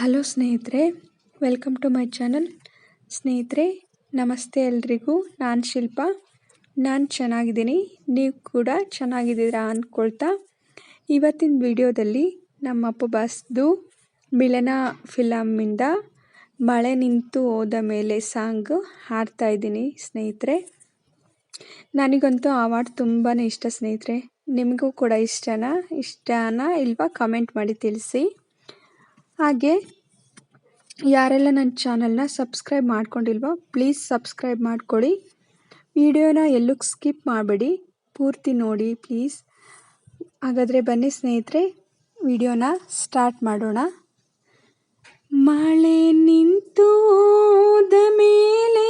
Hello ಸ್ನೇಹಿತರೆ welcome to my channel ಸ್ನೇಹಿತರೆ, ನಮಸ್ತೆ ಎಲ್ರಿಗೂ. ನಾನು ಶಿಲ್ಪ. ನಾನು ಚೆನ್ನಾಗಿದ್ದೀನಿ. ನೀವು ಕೂಡ ಚೆನ್ನಾಗಿದ್ದೀರಾ ಅಂದ್ಕೊಳ್ತಾ ಇವತ್ತಿನ ವಿಡಿಯೋದಲ್ಲಿ ನಮ್ಮ ಅಪ್ಪ ಬಸ್ದು ಮಿಲನ ಫಿಲಮ್ಮಿಂದ ಮಳೆ ನಿಂತು ಹೋದ ಮೇಲೆ ಸಾಂಗ್ ಹಾಡ್ತಾ ಇದ್ದೀನಿ ಸ್ನೇಹಿತರೆ. ನನಗಂತೂ ಆ ಹಾಡು ತುಂಬಾ ಇಷ್ಟ ಸ್ನೇಹಿತರೆ. ನಿಮಗೂ ಕೂಡ ಇಷ್ಟನಾ? ಇಷ್ಟನಾ ಇಲ್ವಾ? ಕಮೆಂಟ್ ಮಾಡಿ ತಿಳಿಸಿ. ಹಾಗೆ ಯಾರೆಲ್ಲ ನನ್ನ ಚಾನಲ್ನ ಸಬ್ಸ್ಕ್ರೈಬ್ ಮಾಡ್ಕೊಂಡಿಲ್ವೋ ಪ್ಲೀಸ್ ಸಬ್ಸ್ಕ್ರೈಬ್ ಮಾಡ್ಕೊಳ್ಳಿ. ವಿಡಿಯೋನ ಎಲ್ಲೂ ಸ್ಕಿಪ್ ಮಾಡಬೇಡಿ. ಪೂರ್ತಿ ನೋಡಿ ಪ್ಲೀಸ್ ಹಾಗಾದರೆ ಬನ್ನಿ ಸ್ನೇಹಿತರೆ, ವಿಡಿಯೋನ ಸ್ಟಾರ್ಟ್ ಮಾಡೋಣ. ಮಳೆ ನಿಂತು ಮೇಲೆ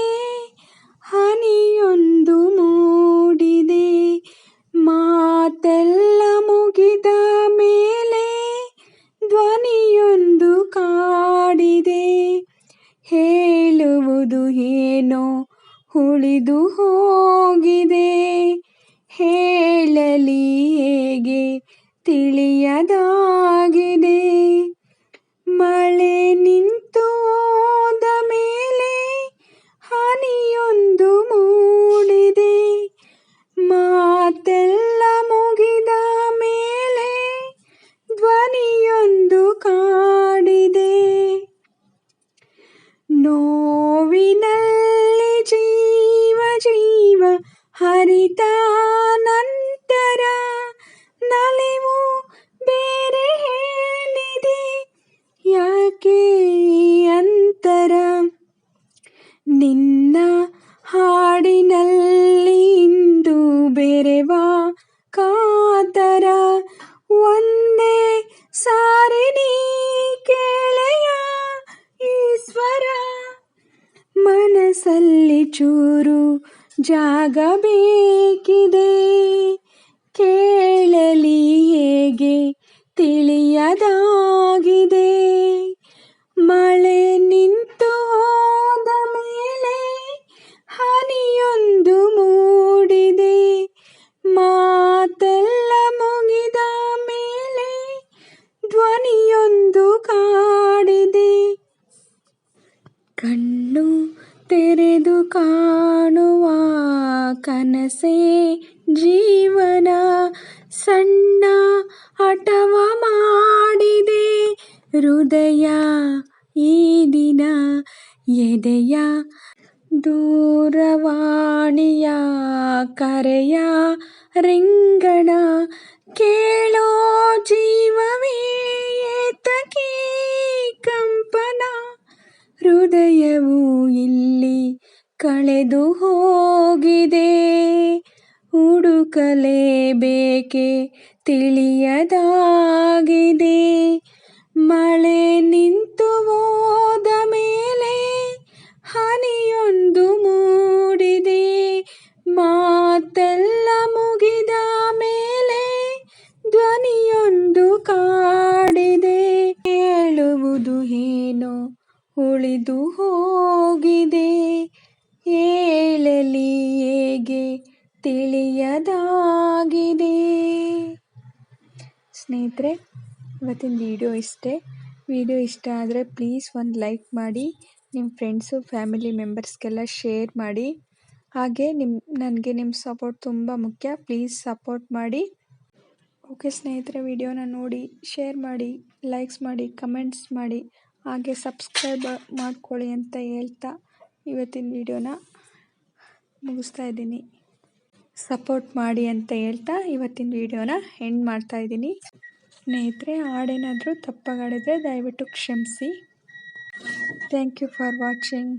ಉಳಿದು ಹೋಗಿದೆ. ಹೇಳಲಿ ಹೇಗೆ ತಿಳಿಯದಾಗಿದೆ. ಮಳೆ ನಿಂತು ಹೋದ ಮೇಲೆ ಹನಿಯೊಂದು ಮೂಡಿದೆ. ಮಾತೆಲ್ಲ ಮುಗಿದ ಮೇಲೆ ಧ್ವನಿಯೊಂದು ಕಾಡಿದೆ. ನೋವಿನಲ್ಲಿ ಹರಿತ ನಂತರ ನಲಿವು ಬೇರೆ ಹೇಳಿದೆ. ಯಾಕೆ ಅಂತರ? ನಿನ್ನ ಹಾಡಿನಲ್ಲಿ ಇಂದು ಬೆರೆವ ಕಾತರ ಒಂದೇ ಸಾರಿ ನೀ ಕೇಳೆಯ ಈಶ್ವರ. ಮನಸ್ಸಲ್ಲಿ ಚೂರು ಜಾಗ ಬೇಕಿದೆ? ಕೇಳಲಿ ಹೇಗೆ ತಿಳಿಯದಾಗಿದೆ? ಮಳೆ ಕನಸೇ ಜೀವನ ಸಣ್ಣ ಹಠವ ಮಾಡಿದೆ. ಹೃದಯ ಈ ದಿನ ಎದೆಯ ದೂರವಾಣಿಯ ಕರೆಯ ರಿಂಗಣ ಕೇಳೋ ಜೀವವೇ ಏತಕೀ ಕಂಪನ. ಹೃದಯವು ಇಲ್ಲಿ ಕಳೆದು ಹೋಗಿದೆ. ಹುಡುಕಲೇಬೇಕೆ ತಿಳಿಯದಾಗಿದೆ. ಮಳೆ ನಿಂತು ಹೋದ ಮೇಲೆ ಹನಿಯೊಂದು ಮೂಡಿದೆ. ಮಾತೆಲ್ಲ ಮುಗಿದ ಮೇಲೆ ಧ್ವನಿಯೊಂದು ಕಾಡಿದೆ. ಹೇಳುವುದು ಏನು ಉಳಿದು ಸ್ನೇಹಿತರೆ ಇವತ್ತಿನ ವಿಡಿಯೋ ಇಷ್ಟೇ. ವಿಡಿಯೋ ಇಷ್ಟ ಆದರೆ ಪ್ಲೀಸ್ ಒಂದು ಲೈಕ್ ಮಾಡಿ ನಿಮ್ಮ ಫ್ರೆಂಡ್ಸು ಫ್ಯಾಮಿಲಿ ಮೆಂಬರ್ಸ್ಗೆಲ್ಲ ಶೇರ್ ಮಾಡಿ. ಹಾಗೆ ನಿಮ್ಮ ನನಗೆ ನಿಮ್ಮ ಸಪೋರ್ಟ್ ತುಂಬ ಮುಖ್ಯ. ಪ್ಲೀಸ್ ಸಪೋರ್ಟ್ ಮಾಡಿ. ಓಕೆ ಸ್ನೇಹಿತರೆ ವಿಡಿಯೋನ ನೋಡಿ ಶೇರ್ ಮಾಡಿ ಲೈಕ್ಸ್ ಮಾಡಿ ಕಮೆಂಟ್ಸ್ ಮಾಡಿ. ಹಾಗೆ ಸಬ್ಸ್ಕ್ರೈಬ್ ಮಾಡ್ಕೊಳ್ಳಿ ಅಂತ ಹೇಳ್ತಾ ಇವತ್ತಿನ ವಿಡಿಯೋನ ಮುಗಿಸ್ತಾ ಇದ್ದೀನಿ. ಸಪೋರ್ಟ್ ಮಾಡಿ ಅಂತ ಹೇಳ್ತಾ ಇವತ್ತಿನ ವಿಡಿಯೋನ ಎಂಡ್ ಮಾಡ್ತಾ ಇದ್ದೀನಿ. ಸ್ನೇಹಿತರೆ ಹಾಡೇನಾದರೂ ತಪ್ಪಾಗಾಡಿದರೆ ದಯವಿಟ್ಟು ಕ್ಷಮಿಸಿ. Thank you for watching